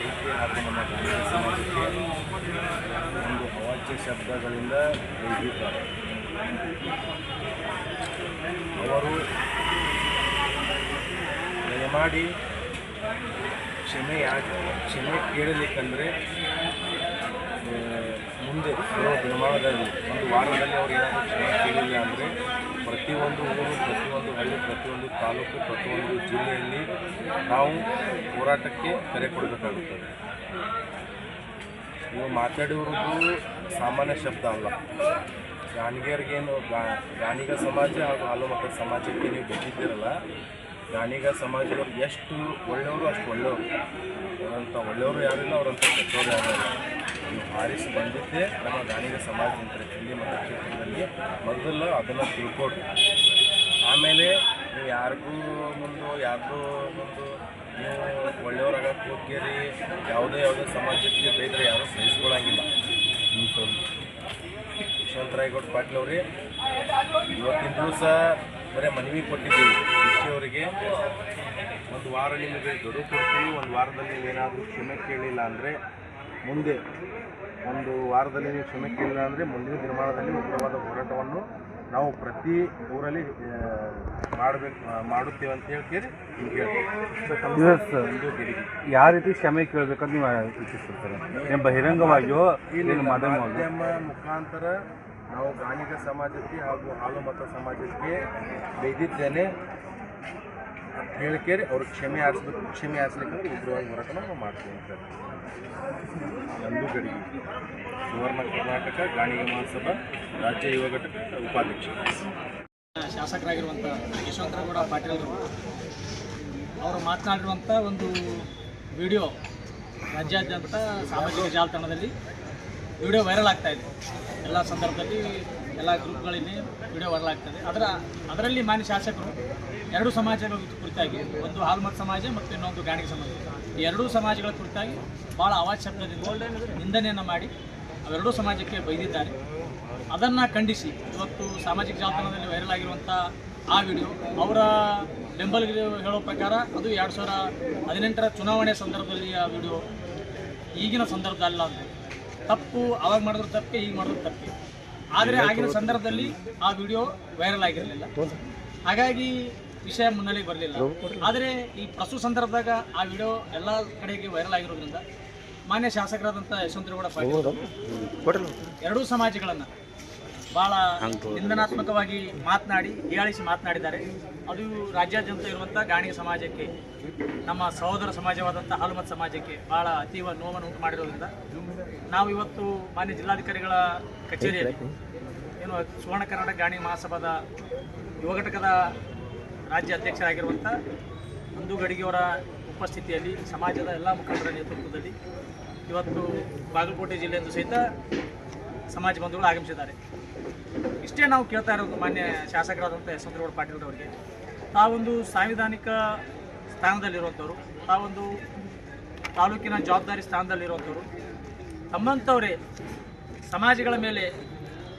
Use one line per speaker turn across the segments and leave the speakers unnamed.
ಹಾಗೂ ನಮ್ಮ ಗಾಂಧಿ ಸಮಾಜಕ್ಕೆ ಒಂದು ಅವಾಚ್ಯ ಶಬ್ದಗಳಿಂದ ಬೈದಿದ್ದಾರೆ ಅವರು ದಯಮಾಡಿ ಕ್ಷಮೆ ಯಾಕೆ ಕ್ಷಮೆ ಕೇಳಲಿಕ್ಕಂದರೆ ಮುಂದೆ ಬರೋ ದಿನಮಾನದಲ್ಲಿ, ಒಂದು ವಾರದಲ್ಲಿ ಅವ್ರು ಏನಾದರೂ ಕ್ಷಮೆ ಕೇಳಿಲ್ಲ ಅಂದರೆ ಪ್ರತಿಯೊಂದು ಊರು, ಪ್ರತಿಯೊಂದು ಹಳ್ಳಿ, ಪ್ರತಿಯೊಂದು ತಾಲೂಕು, ಪ್ರತಿಯೊಂದು ಜಿಲ್ಲೆಯಲ್ಲಿ ನಾವು ಹೋರಾಟಕ್ಕೆ ಕರೆ ಕೊಡಬೇಕಾಗುತ್ತದೆ. ನೀವು ಮಾತಾಡಿರೋದು ಸಾಮಾನ್ಯ ಶಬ್ದ ಅಲ್ಲ. ಗಾಣಿಗರಿಗೇನು ಗಾ ಗಾಣಿಗ ಸಮಾಜ ಹಾಗೂ ಹಾಲುಮತ ಸಮಾಜಕ್ಕೆ ನೀವು ಬೆಟ್ಟಿದ್ದೀರಲ್ಲ ಗಾಣಿಗ ಸಮಾಜದವ್ರು ಎಷ್ಟು ಒಳ್ಳೆಯವರು ಅಷ್ಟು ಒಳ್ಳೆಯವರು. ಅವರಂಥ ಒಳ್ಳೆಯವರು ಯಾರಿಲ್ಲ ಅವರಂಥ ಕೆಟ್ಟವರು ಯಾರಿಲ್ಲ ಹಾರಿಸಿ ಬಂದಿದ್ದೇ ನಮ್ಮ ಗಾಣಿಗ ಸಮಾಜ ಮತ್ತು ಮತಕ್ಷೇತ್ರದಲ್ಲಿ ಮೊದಲು ಅದನ್ನು ತಿಳ್ಕೊಡ್ರಿ ಆಮೇಲೆ ನೀವು ಯಾರಿಗೂ ಮುಂದೆ ಯಾರಿಗೂ ಮುಂದೆ ನೀವು ಒಳ್ಳೆಯವ್ರಾಗ ಹೋಗ್ತೀರಿ ಯಾವುದೇ ಯಾವುದೇ ಸಮಾಜಕ್ಕೆ ಬೇಕರೆ ಯಾರೂ ಸಹಿಸ್ಕೊಳ್ಳಂಗಿಲ್ಲ ಯಶವಂತರಾಯಗೌಡ ಪಾಟೀಲ್ ಅವ್ರಿ, ಇವತ್ತಿನ ದಿವಸ ಬರೀ ಮನವಿ ಕೊಟ್ಟಿದ್ದೀವಿ. ಕೃಷಿಯವರಿಗೆ ಒಂದು ವಾರ ನಿಮಗೆ ಗಡುವು ಕೊಡ್ತೀವಿ. ಒಂದು ವಾರದಲ್ಲಿ ನೀವೇನಾದರೂ ಕ್ಷಮೆ ಕೇಳಿಲ್ಲ ಅಂದರೆ ಮುಂದೆ ಒಂದು ವಾರದಲ್ಲಿ ನೀವು ಕೇಳಿಲ್ಲ ಅಂದರೆ ಮುಂದಿನ ದಿನಮಾನದಲ್ಲಿ ಉಗ್ರವಾದ ಹೋರಾಟವನ್ನು ನಾವು ಪ್ರತಿ ಊರಲ್ಲಿ ಮಾಡಬೇಕು ಮಾಡುತ್ತೇವೆ ಅಂತ ಹೇಳ್ತೀರಿ
ಯಾವ ರೀತಿ ಕ್ಷಮೆ ಕೇಳಬೇಕಂತ ನೀವು ಇಚ್ಛಿಸ್ತಾರೆ? ಬಹಿರಂಗವಾಗಿಯೋ
ಇಲ್ಲಿ ಮಾಧ್ಯಮ ಮುಖಾಂತರ ನಾವು ಗಾಣಿಗ ಸಮಾಜಕ್ಕೆ ಹಾಗೂ ಹಾಲು ಮತ ಸಮಾಜಕ್ಕೆ ಬೈದಿದ್ದೇನೆ ಹೇಳಿಕೇರಿ ಅವ್ರಿಗೆ ಕ್ಷಮೆ ಆರಿಸ್ಬೇಕು, ಕ್ಷಮೆ ಯಾಚಿಸ್ಲಿಕ್ಕೆ ಉಗ್ರವಾಗಿ ಹೋರಾಟ ನಾವು ಮಾಡ್ತೀವಿ ಸರ್ ನಂದು ಗಡಿಗೆ ಸುವರ್ಣ ಕರ್ನಾಟಕ, ಗಾಣಿಗ ಮಹಾಸಭಾ, ರಾಜ್ಯ ಯುವ ಘಟಕ, ಉಪಾಧ್ಯಕ್ಷ.
ಶಾಸಕರಾಗಿರುವಂಥ ಯಶವಂತರಗೌಡ ಪಾಟೀಲ್ರು ಅವರು ಮಾತನಾಡಿರುವಂಥ ಒಂದು ವಿಡಿಯೋ ರಾಜ್ಯಾದ್ಯಂತ ಸಾಮಾಜಿಕ ಜಾಲತಾಣದಲ್ಲಿ ವಿಡಿಯೋ ವೈರಲ್ ಆಗ್ತಾ ಇದೆ. ಎಲ್ಲ ಸಂದರ್ಭದಲ್ಲಿ ಎಲ್ಲ ಗ್ರೂಪ್ಗಳಲ್ಲಿ ವಿಡಿಯೋ ವೈರಲ್ ಆಗ್ತದೆ. ಅದರ, ಅದರಲ್ಲಿ ಮಾನ್ಯ ಶಾಸಕರು ಎರಡು ಸಮಾಜಗಳ ಕುರಿತಾಗಿ ಒಂದು ಹಾಲ್ಮತ್ ಸಮಾಜ ಮತ್ತು ಇನ್ನೊಂದು ಗಾಣಿಗೆ ಸಮಾಜ. ಎರಡೂ ಸಮಾಜಗಳ ಕುರಿತಾಗಿ ಭಾಳ ಅವಾಜ್ ಶಬ್ದದಿಂದ ನಿಂದನೆಯನ್ನು ಮಾಡಿ ಅವೆರಡೂ ಸಮಾಜಕ್ಕೆ ಬೈದಿದ್ದಾರೆ. ಅದನ್ನು ಖಂಡಿಸಿ ಇವತ್ತು ಸಾಮಾಜಿಕ ಜಾಲತಾಣದಲ್ಲಿ ವೈರಲ್ ಆಗಿರುವಂಥ ಆ ವಿಡಿಯೋ ಅವರ ಬೆಂಬಲಿಗರು ಹೇಳೋ ಪ್ರಕಾರ ಅದು ಎರಡು ಸಾವಿರ ಹದಿನೆಂಟರ ಚುನಾವಣೆ ಸಂದರ್ಭದಲ್ಲಿ ಆ ವಿಡಿಯೋ ಈಗಿನ ಸಂದರ್ಭ ಅಲ್ಲ ಅಂತ. ತಪ್ಪು ಅವಾಗ ಮಾಡಿದ್ರು ತಪ್ಪೆ, ಈಗ ಮಾಡಿದ್ರು ತಪ್ಪೆ. ಆದರೆ ಆಗಿನ ಸಂದರ್ಭದಲ್ಲಿ ಆ ವಿಡಿಯೋ ವೈರಲ್ ಆಗಿರಲಿಲ್ಲ. ಹಾಗಾಗಿ ವಿಷಯ ಮುನ್ನೆಲೆಗೆ ಬರಲಿಲ್ಲ. ಆದರೆ ಈ ಪ್ರಸ್ತುತ ಸಂದರ್ಭದಾಗ ಆ ವಿಡಿಯೋ ಎಲ್ಲ ಕಡೆಗೆ ವೈರಲ್ ಆಗಿರೋದ್ರಿಂದ ಮಾನ್ಯ ಶಾಸಕರಾದಂಥ ಯಶವಂತರಗೌಡ ಪಾಟೀಲ್ ಎರಡೂ ಸಮಾಜಗಳನ್ನು ಭಾಳ ನಿಂದನಾತ್ಮಕವಾಗಿ ಮಾತನಾಡಿ ಹೀಯಾಳಿಸಿ ಮಾತನಾಡಿದ್ದಾರೆ. ಅದು ರಾಜ್ಯಾದ್ಯಂತ ಇರುವಂಥ ಗಾಣಿ ಸಮಾಜಕ್ಕೆ ನಮ್ಮ ಸಹೋದರ ಸಮಾಜವಾದಂಥ ಹಾಲುಮತ್ ಸಮಾಜಕ್ಕೆ ಭಾಳ ಅತೀವ ನೋವನ್ನು ಉಂಟು ಮಾಡಿರೋದ್ರಿಂದ ನಾವು ಇವತ್ತು ಮಾನ್ಯ ಜಿಲ್ಲಾಧಿಕಾರಿಗಳ ಕಚೇರಿಯಲ್ಲಿ ಏನು ಸುವರ್ಣ ಕರ್ನಾಟಕ ಗಾಣಿ ಮಹಾಸಭಾದ ಯುವ ಘಟಕದ ರಾಜ್ಯ ಅಧ್ಯಕ್ಷರಾಗಿರುವಂಥ ನಂದು ಗಡಿಗೆಯವರ ಉಪಸ್ಥಿತಿಯಲ್ಲಿ ಸಮಾಜದ ಎಲ್ಲ ಮುಖಂಡರ ನೇತೃತ್ವದಲ್ಲಿ ಇವತ್ತು ಬಾಗಲಕೋಟೆ ಜಿಲ್ಲೆಯಿಂದ ಸಹಿತ ಸಮಾಜ ಬಂಧುಗಳು ಆಗಮಿಸಿದ್ದಾರೆ. ಇಷ್ಟೇ ನಾವು ಕೇಳ್ತಾ ಇರೋದು ಮಾನ್ಯ ಶಾಸಕರಾದಂಥ ಯಶವಂತರಗೌಡ ಪಾಟೀಲ್ ಅವರಿಗೆ ತಾವೊಂದು ಸಾಂವಿಧಾನಿಕ ಸ್ಥಾನದಲ್ಲಿರುವಂಥವ್ರು, ತಾವೊಂದು ತಾಲೂಕಿನ ಜವಾಬ್ದಾರಿ ಸ್ಥಾನದಲ್ಲಿರುವಂಥವ್ರು, ತಮ್ಮಂಥವರೇ ಸಮಾಜಗಳ ಮೇಲೆ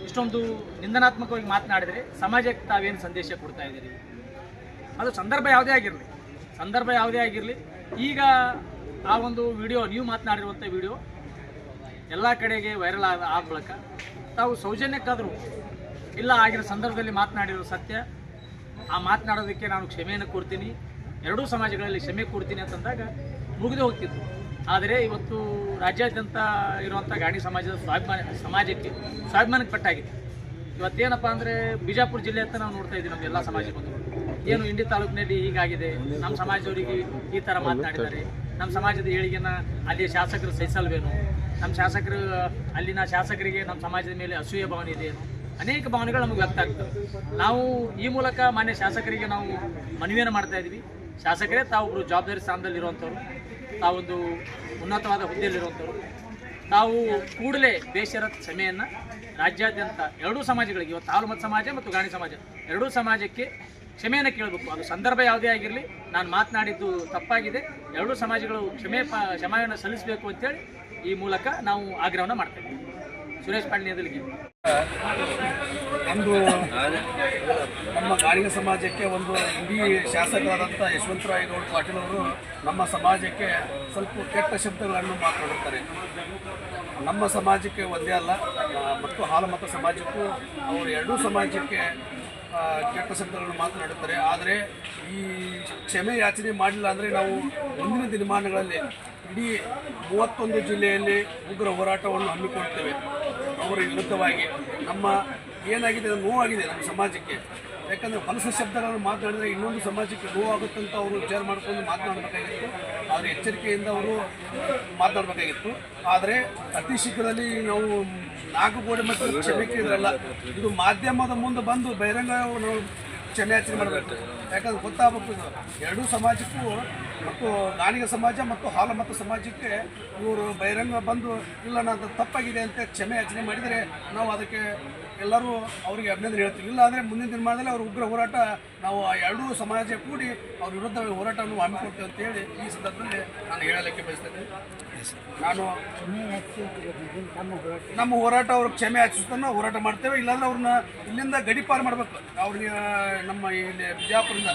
ಇಷ್ಟೊಂದು ನಿಂದನಾತ್ಮಕವಾಗಿ ಮಾತನಾಡಿದರೆ ಸಮಾಜಕ್ಕೆ ತಾವೇನು ಸಂದೇಶ ಕೊಡ್ತಾ ಇದ್ದೀರಿ? ಅದು ಸಂದರ್ಭ ಯಾವುದೇ ಆಗಿರಲಿ. ಸಂದರ್ಭ ಯಾವುದೇ ಆಗಿರಲಿ. ಈಗ ಆ ಒಂದು ವಿಡಿಯೋ, ನೀವು ಮಾತನಾಡಿರುವಂಥ ವಿಡಿಯೋ ಎಲ್ಲ ಕಡೆಗೆ ವೈರಲ್ ಆದ ಆದ ಮೂಲಕ ತಾವು ಸೌಜನ್ಯಕ್ಕಾದರೂ ಇಲ್ಲ ಆಗಿರೋ ಸಂದರ್ಭದಲ್ಲಿ ಮಾತನಾಡಿರೋ ಸತ್ಯ, ಆ ಮಾತನಾಡೋದಕ್ಕೆ ನಾನು ಕ್ಷಮೆಯನ್ನು ಕೊಡ್ತೀನಿ. ಎರಡೂ ಸಮಾಜಗಳಲ್ಲಿ ಕ್ಷಮೆ ಕೊಡ್ತೀನಿ ಅಂತಂದಾಗ ಮುಗಿದು ಹೋಗ್ತಿತ್ತು. ಆದರೆ ಇವತ್ತು ರಾಜ್ಯಾದ್ಯಂತ ಇರುವಂಥ ಗಾಡಿ ಸಮಾಜದ ಸ್ವಾಭಿಮಾನ, ಸಮಾಜಕ್ಕೆ ಸ್ವಾಭಿಮಾನಕ್ಕೆ ಪಟ್ಟಾಗಿದೆ. ಇವತ್ತೇನಪ್ಪ ಅಂದರೆ ಬಿಜಾಪುರ ಜಿಲ್ಲೆ ಅಂತ ನಾವು ನೋಡ್ತಾ ಇದ್ದೀವಿ, ನಮ್ಮ ಎಲ್ಲ ಸಮಾಜ ಬಂಧುಗಳು. ಏನು ಇಂಡಿ ತಾಲೂಕಿನಲ್ಲಿ ಹೀಗಾಗಿದೆ? ನಮ್ಮ ಸಮಾಜದವರಿಗೆ ಈ ಥರ ಮಾತನಾಡಿದ್ದಾರೆ. ನಮ್ಮ ಸಮಾಜದ ಏಳಿಗೆನ ಅಲ್ಲಿ ಶಾಸಕರು ಸಹಿಸಲ್ವೇನು? ನಮ್ಮ ಶಾಸಕರು, ಅಲ್ಲಿನ ಶಾಸಕರಿಗೆ ನಮ್ಮ ಸಮಾಜದ ಮೇಲೆ ಅಸೂಯ ಭಾವನೆ ಇದೆ ಅನೇಕ ಭಾವನೆಗಳು ನಮಗೆ ವ್ಯಕ್ತ ಆಗ್ತವೆ. ನಾವು ಈ ಮೂಲಕ ಮಾನ್ಯ ಶಾಸಕರಿಗೆ ನಾವು ಮನವಿಯನ್ನು ಮಾಡ್ತಾ ಇದ್ವಿ ಶಾಸಕರೇ ತಾವೊಬ್ಬರು ಜವಾಬ್ದಾರಿ ಸ್ಥಾನದಲ್ಲಿರುವಂಥವ್ರು. ತಾವೊಂದು ಉನ್ನತವಾದ ಹುದ್ದೆಯಲ್ಲಿರುವಂಥವ್ರು. ತಾವು ಕೂಡಲೇ ಬೇಷರತ್ ಕ್ಷಮೆಯನ್ನು ರಾಜ್ಯಾದ್ಯಂತ ಎರಡೂ ಸಮಾಜಗಳಿಗೆ, ಇವತ್ತು ಆಲುಮತ್ ಸಮಾಜ ಮತ್ತು ಗಾಣಿ ಸಮಾಜ, ಎರಡೂ ಸಮಾಜಕ್ಕೆ ಕ್ಷಮೆಯನ್ನು ಕೇಳಬೇಕು. ಅದು ಸಂದರ್ಭ ಯಾವುದೇ ಆಗಿರಲಿ, ನಾನು ಮಾತನಾಡಿದ್ದು ತಪ್ಪಾಗಿದೆ. ಎರಡೂ ಸಮಾಜಗಳು ಕ್ಷಮೆ ಪ, ಕ್ಷಮೆಯನ್ನು ಸಲ್ಲಿಸಬೇಕು ಅಂತೇಳಿ ಈ ಮೂಲಕ ನಾವು ಆಗ್ರಹವನ್ನು ಮಾಡ್ತೇವೆ. ಸುರೇಶ್ ಪಾಂಡೆ ಎದಲಿಗೆ
ಒಂದು ನಮ್ಮ ಗಾಣಿಗ ಸಮಾಜಕ್ಕೆ ಒಂದು ಇಡೀ ಶಾಸಕರಾದಂಥ ಯಶವಂತರಾಯಗೌಡ ಪಾಟೀಲ್ ಅವರು ನಮ್ಮ ಸಮಾಜಕ್ಕೆ ಸ್ವಲ್ಪ ಕೆಟ್ಟ ಶಬ್ದಗಳನ್ನು ಮಾತನಾಡುತ್ತಾರೆ ನಮ್ಮ ಸಮಾಜಕ್ಕೆ ಒಂದೇ ಅಲ್ಲ ಮತ್ತು ಹಾಲಮತ ಸಮಾಜಕ್ಕೂ ಅವರು ಎರಡೂ ಸಮಾಜಕ್ಕೆ ಕೆಟ್ಟ ಶಬ್ದಗಳನ್ನು ಮಾತನಾಡುತ್ತಾರೆ. ಆದರೆ ಈ ಕ್ಷಮೆ ಯಾಚನೆ ಮಾಡಿಲ್ಲ ಅಂದರೆ ನಾವು ಮುಂದಿನ ದಿನಮಾನಗಳಲ್ಲಿ ಇಡೀ ಮೂವತ್ತೊಂದು ಜಿಲ್ಲೆಯಲ್ಲಿ ಉಗ್ರ ಹೋರಾಟವನ್ನು ಹಮ್ಮಿಕೊಳ್ತೇವೆ ಅವರ ವಿರುದ್ಧವಾಗಿ ನಮ್ಮ ಏನಾಗಿದೆ ನೋವಾಗಿದೆ ನಮ್ಮ ಸಮಾಜಕ್ಕೆ. ಯಾಕಂದರೆ ಹೊಲಸ ಶಬ್ದಗಳನ್ನು ಮಾತನಾಡಿದರೆ ಇನ್ನೊಂದು ಸಮಾಜಕ್ಕೆ ನೋವಾಗುತ್ತಂತ ಅವರು ವಿಚಾರ ಮಾಡಿಕೊಂಡು ಮಾತನಾಡಬೇಕಾಗಿತ್ತು. ಆದರೆ ಎಚ್ಚರಿಕೆಯಿಂದ ಅವರು ಮಾತನಾಡಬೇಕಾಗಿತ್ತು ಆದರೆ ಅತಿ ಶೀಘ್ರದಲ್ಲಿ ನಾವು ನಾಲ್ಕು ಕೋಟಿ ಮತ್ತು ಕ್ಷಮೆ ಕೇಳಿದ್ರಲ್ಲ ಇದು ಮಾಧ್ಯಮದ ಮುಂದೆ ಬಂದು ಬಹಿರಂಗ ನಾವು ಕ್ಷಮೆಯಾಚನೆ ಮಾಡಬೇಕು. ಯಾಕಂದ್ರೆ ಗೊತ್ತಾಗಬೇಕು ಇದು. ಎರಡೂ ಸಮಾಜಕ್ಕೂ ಮತ್ತು ಗಾಣಿಗ ಸಮಾಜ ಮತ್ತು ಹಾಲಮತ ಸಮಾಜಕ್ಕೆ ಇವರು ಬಹಿರಂಗ ಬಂದು ಇಲ್ಲ ನಾನು ತಪ್ಪಾಗಿದೆ ಅಂತ ಕ್ಷಮೆ ಯಾಚನೆ ಮಾಡಿದರೆ ನಾವು ಅದಕ್ಕೆ ಎಲ್ಲರೂ ಅವರಿಗೆ ಅಭಿನಂದನೆ ಹೇಳ್ತೀವಿ. ಇಲ್ಲ ಅಂದರೆ ಮುಂದಿನ ದಿನಮಾನದಲ್ಲಿ ಅವ್ರ ಉಗ್ರ ಹೋರಾಟ ನಾವು ಆ ಎರಡೂ ಸಮಾಜ ಕೂಡಿ ಅವ್ರ ವಿರುದ್ಧ ಹೋರಾಟವನ್ನು ಹಮ್ಮಿಕೊಡ್ತೇವೆ ಅಂತೇಳಿ ಈ ಸಂದರ್ಭದಲ್ಲಿ ನಾನು ಹೇಳಲಿಕ್ಕೆ ಬಯಸ್ತೇನೆ. ನಾನು ನಮ್ಮ ಹೋರಾಟ. ಅವ್ರಿಗೆ ಕ್ಷಮೆ ಯಾಚಿಸ್ತಾನೆ ಹೋರಾಟ ಮಾಡ್ತೇವೆ. ಇಲ್ಲಾಂದ್ರೆ ಅವ್ರನ್ನ ಇಲ್ಲಿಂದ ಗಡಿಪಾರು ಮಾಡಬೇಕು. ಅವ್ರಿಗೆ ನಮ್ಮ ಇಲ್ಲಿ ಬಿಜಾಪುರದಿಂದ.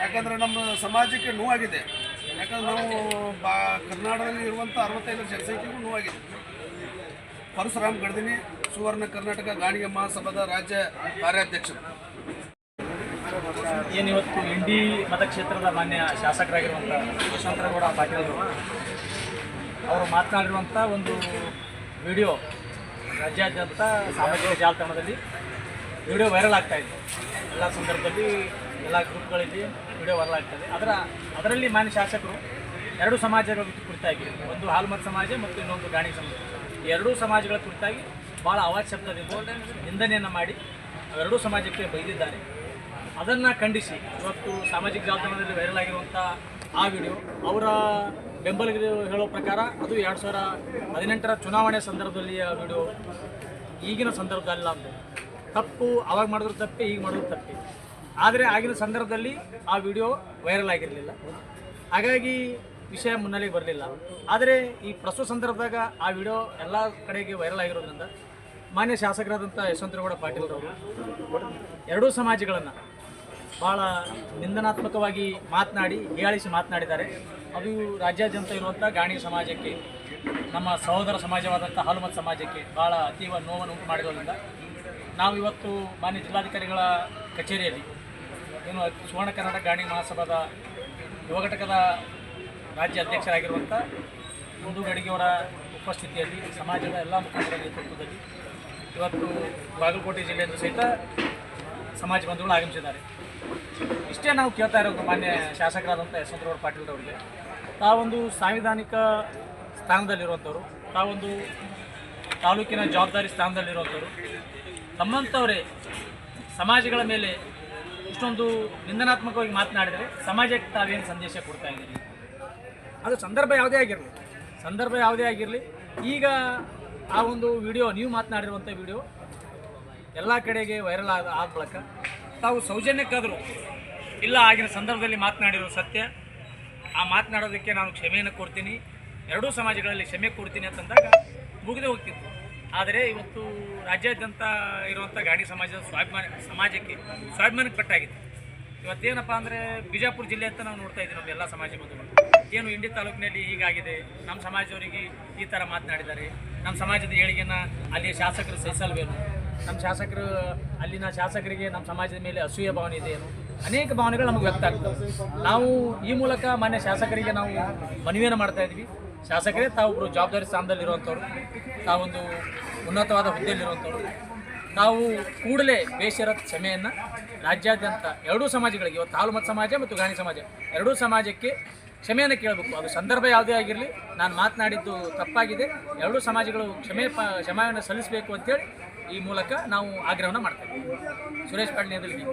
ಯಾಕಂದರೆ ನಮ್ಮ ಸಮಾಜಕ್ಕೆ ನೋವಾಗಿದೆ. ಯಾಕಂದ್ರೆ ನಾವು ಬಾ ಕರ್ನಾಟಕದಲ್ಲಿ ಇರುವಂಥ ಅರವತ್ತೈದು ಜನಸಂಖ್ಯೆಗೂ ನೋವಾಗಿದೆ. ಪರಶುರಾಮ್ ಗಡ್ದಿನಿ, ಸುವರ್ಣ ಕರ್ನಾಟಕ ಗಾಣಿಗೆ ಮಹಾಸಭಾದ ರಾಜ್ಯ ಕಾರ್ಯಾಧ್ಯಕ್ಷರು.
ಏನಿವತ್ತು ಇಂಡಿ ಮತಕ್ಷೇತ್ರದ ಮಾನ್ಯ ಶಾಸಕರಾಗಿರುವಂಥ ಯಶವಂತರಗೌಡ ಪಾಟೀಲ್ ಅವರು ಮಾತನಾಡಿರುವಂಥ ಒಂದು ವಿಡಿಯೋ ರಾಜ್ಯಾದ್ಯಂತ ಸಾಮಾಜಿಕ ಜಾಲತಾಣದಲ್ಲಿ ವಿಡಿಯೋ ವೈರಲ್ ಆಗ್ತಾ ಇದೆ. ಎಲ್ಲ ಸಂದರ್ಭದಲ್ಲಿ ಎಲ್ಲ ಗ್ರೂಪ್ಗಳಲ್ಲಿ ವಿಡಿಯೋ ವೈರಲ್ ಆಗ್ತದೆ ಅದರ, ಅದರಲ್ಲಿ ಮಾನ್ಯ ಶಾಸಕರು ಎರಡು ಸಮಾಜಗಳ ಕುರಿತಾಗಿ, ಒಂದು ಹಾಲ್ಮತ್ ಸಮಾಜ ಮತ್ತು ಇನ್ನೊಂದು ಗಾಣಿ ಸಮಾಜ. ಎರಡೂ ಸಮಾಜಗಳ ಕುರಿತಾಗಿ ಭಾಳ ಅವಾಜ್ ಶಬ್ದದಿಂದ ನಿಂದನೆಯನ್ನು ಮಾಡಿ ಅವೆರಡೂ ಸಮಾಜಕ್ಕೆ ಬೈದಿದ್ದಾರೆ. ಅದನ್ನು ಖಂಡಿಸಿ ಇವತ್ತು ಸಾಮಾಜಿಕ ಜಾಲತಾಣದಲ್ಲಿ ವೈರಲ್ ಆಗಿರುವಂಥ ಆ ವಿಡಿಯೋ ಅವರ ಬೆಂಬಲಿಗರು ಹೇಳೋ ಪ್ರಕಾರ ಅದು ಎರಡು ಸಾವಿರ ಹದಿನೆಂಟರ ಚುನಾವಣೆ ಸಂದರ್ಭದಲ್ಲಿ ಆ ವಿಡಿಯೋ ಈಗಿನ ಸಂದರ್ಭದಲ್ಲ ಅಂತ ತಪ್ಪು, ಅವಾಗ ಮಾಡಿದ್ರು ತಪ್ಪೆ, ಈಗ ಮಾಡಿದ್ರು ತಪ್ಪೆ. ಆದರೆ ಆಗಿನ ಸಂದರ್ಭದಲ್ಲಿ ಆ ವಿಡಿಯೋ ವೈರಲ್ ಆಗಿರಲಿಲ್ಲ. ಹಾಗಾಗಿ ವಿಷಯ ಮುನ್ನೆಲೆಗೆ ಬರಲಿಲ್ಲ. ಆದರೆ ಈ ಪ್ರಸ್ತುತ ಸಂದರ್ಭದಾಗ ಆ ವಿಡಿಯೋ ಎಲ್ಲ ಕಡೆಗೆ ವೈರಲ್ ಆಗಿರೋದ್ರಿಂದ ಮಾನ್ಯ ಶಾಸಕರಾದಂಥ ಯಶವಂತರಗೌಡ ಪಾಟೀಲ್ರವರು ಎರಡೂ ಸಮಾಜಗಳನ್ನು ಭಾಳ ನಿಂದನಾತ್ಮಕವಾಗಿ ಮಾತನಾಡಿ, ಹೀಯಾಳಿಸಿ ಮಾತನಾಡಿದ್ದಾರೆ. ಅದು ರಾಜ್ಯಾದ್ಯಂತ ಇರುವಂಥ ಗಾಣಿ ಸಮಾಜಕ್ಕೆ, ನಮ್ಮ ಸಹೋದರ ಸಮಾಜವಾದಂಥ ಹಾಲುಮತ್ ಸಮಾಜಕ್ಕೆ ಭಾಳ ಅತೀವ ನೋವನ್ನು ಉಂಟು ಮಾಡಿರೋದ್ರಿಂದ ನಾವು ಇವತ್ತು ಮಾನ್ಯ ಜಿಲ್ಲಾಧಿಕಾರಿಗಳ ಕಚೇರಿಯಲ್ಲಿ, ಏನು ಸುವರ್ಣ ಕರ್ನಾಟಕ ಗಾಣಿ ಮಹಾಸಭಾದ ಯುವ ಘಟಕದ ರಾಜ್ಯ ಅಧ್ಯಕ್ಷರಾಗಿರುವಂಥ ಹಿಂದೂ ಗಡಿಗೆಯವರ ಉಪಸ್ಥಿತಿಯಲ್ಲಿ, ಸಮಾಜದ ಎಲ್ಲ ಮುಖಂಡರ ನೇತೃತ್ವದಲ್ಲಿ ಇವತ್ತು ಬಾಗಲಕೋಟೆ ಜಿಲ್ಲೆಯಿಂದ ಸಹಿತ ಸಮಾಜ ಬಂಧುಗಳು ಆಗಮಿಸಿದ್ದಾರೆ. ಇಷ್ಟೇ ನಾವು ಕೇಳ್ತಾ ಇರೋದು ಮಾನ್ಯ ಶಾಸಕರಾದಂಥ ಯಶವಂತರಗೌಡ ಪಾಟೀಲ್ ಅವರಿಗೆ ತಾವೊಂದು ಸಾಂವಿಧಾನಿಕ ಸ್ಥಾನದಲ್ಲಿರುವಂಥವ್ರು, ತಾವೊಂದು ತಾಲೂಕಿನ ಜವಾಬ್ದಾರಿ ಸ್ಥಾನದಲ್ಲಿರುವಂಥವ್ರು ತಮ್ಮಂಥವರೇ ಸಮಾಜಗಳ ಮೇಲೆ ಇಷ್ಟೊಂದು ನಿಂದನಾತ್ಮಕವಾಗಿ ಮಾತನಾಡಿದರೆ ಸಮಾಜಕ್ಕೆ ತಾವೇನು ಸಂದೇಶ ಕೊಡ್ತಾ ಇದ್ದೀರಿ? ಅದು ಸಂದರ್ಭ ಯಾವುದೇ ಆಗಿರಲಿ. ಸಂದರ್ಭ ಯಾವುದೇ ಆಗಿರಲಿ. ಈಗ ಆ ಒಂದು ವಿಡಿಯೋ ನೀವು ಮಾತನಾಡಿರುವಂಥ ವಿಡಿಯೋ ಎಲ್ಲ ಕಡೆಗೆ ವೈರಲ್ ಆದ ಆದ ಬಳಿಕ ತಾವು ಸೌಜನ್ಯಕ್ಕಾದರೂ ಇಲ್ಲ ಆಗಿನ ಸಂದರ್ಭದಲ್ಲಿ ಮಾತನಾಡಿರೋ ಸತ್ಯ ಆ ಮಾತನಾಡೋದಕ್ಕೆ ನಾನು ಕ್ಷಮೆಯನ್ನು ಕೊಡ್ತೀನಿ. ಎರಡೂ ಸಮಾಜಗಳಲ್ಲಿ ಕ್ಷಮೆ ಕೊಡ್ತೀನಿ ಅಂತಂದಾಗ ಮುಗಿದು ಹೋಗ್ತಿತ್ತು. ಆದರೆ ಇವತ್ತು ರಾಜ್ಯಾದ್ಯಂತ ಇರುವಂಥ ಗಾಡಿ ಸಮಾಜದ ಸ್ವಾಭಿಮಾನ ಸಮಾಜಕ್ಕೆ ಸ್ವಾಭಿಮಾನಕ್ಕೆ ಪಟ್ಟಾಗಿದೆ. ಇವತ್ತೇನಪ್ಪ ಅಂದರೆ ಬಿಜಾಪುರ ಜಿಲ್ಲೆ ಅಂತ ನಾವು ನೋಡ್ತಾ ಇದ್ದೀವಿ ನಮ್ಮ ಎಲ್ಲ ಸಮಾಜ ಬಂಧುಗಳು. ಏನು ಇಂಡಿ ತಾಲೂಕಿನಲ್ಲಿ ಹೀಗಾಗಿದೆ ನಮ್ಮ ಸಮಾಜದವರಿಗೆ ಈ ಥರ ಮಾತನಾಡಿದ್ದಾರೆ. ನಮ್ಮ ಸಮಾಜದ ಏಳಿಗೆನ ಅಲ್ಲಿಯ ಶಾಸಕರು ಸಹಿಸಲ್ವೇನು? ನಮ್ಮ ಶಾಸಕರು, ಅಲ್ಲಿನ ಶಾಸಕರಿಗೆ ನಮ್ಮ ಸಮಾಜದ ಮೇಲೆ ಅಸೂಯ ಭಾವನೆ ಇದೆ ಏನು? ಅನೇಕ ಭಾವನೆಗಳು ನಮಗೆ ವ್ಯಕ್ತ ಆಗ್ತವೆ. ನಾವು ಈ ಮೂಲಕ ಮಾನ್ಯ ಶಾಸಕರಿಗೆ ನಾವು ಮನವಿಯನ್ನು ಮಾಡ್ತಾ ಇದ್ವಿ ಶಾಸಕರೇ ತಾವೊಬ್ಬರು ಜವಾಬ್ದಾರಿ ಸ್ಥಾನದಲ್ಲಿರುವಂಥವ್ರು. ತಾವೊಂದು ಉನ್ನತವಾದ ಹುದ್ದೆಯಲ್ಲಿರುವಂಥವ್ರು. ನಾವು ಕೂಡಲೇ ಬೇಷರತ್ ಕ್ಷಮೆಯನ್ನು ರಾಜ್ಯಾದ್ಯಂತ ಎರಡೂ ಸಮಾಜಗಳಿಗೆ, ಇವತ್ತು ಹಾಲುಮತ್ ಸಮಾಜ ಮತ್ತು ಗಾಣಿ ಸಮಾಜ, ಎರಡೂ ಸಮಾಜಕ್ಕೆ ಕ್ಷಮೆಯನ್ನು ಕೇಳಬೇಕು. ಅದು ಸಂದರ್ಭ ಯಾವುದೇ ಆಗಿರಲಿ, ನಾನು ಮಾತನಾಡಿದ್ದು ತಪ್ಪಾಗಿದೆ. ಎರಡೂ ಸಮಾಜಗಳು ಕ್ಷಮೆ ಪ, ಕ್ಷಮೆಯನ್ನು ಸಲ್ಲಿಸಬೇಕು ಅಂತೇಳಿ ಈ ಮೂಲಕ ನಾವು ಆಗ್ರಹವನ್ನು ಮಾಡ್ತೇವೆ. ಸುರೇಶ್ ಪಾಟೀಲ್ ನೇತೃತ್ವದಲ್ಲಿ.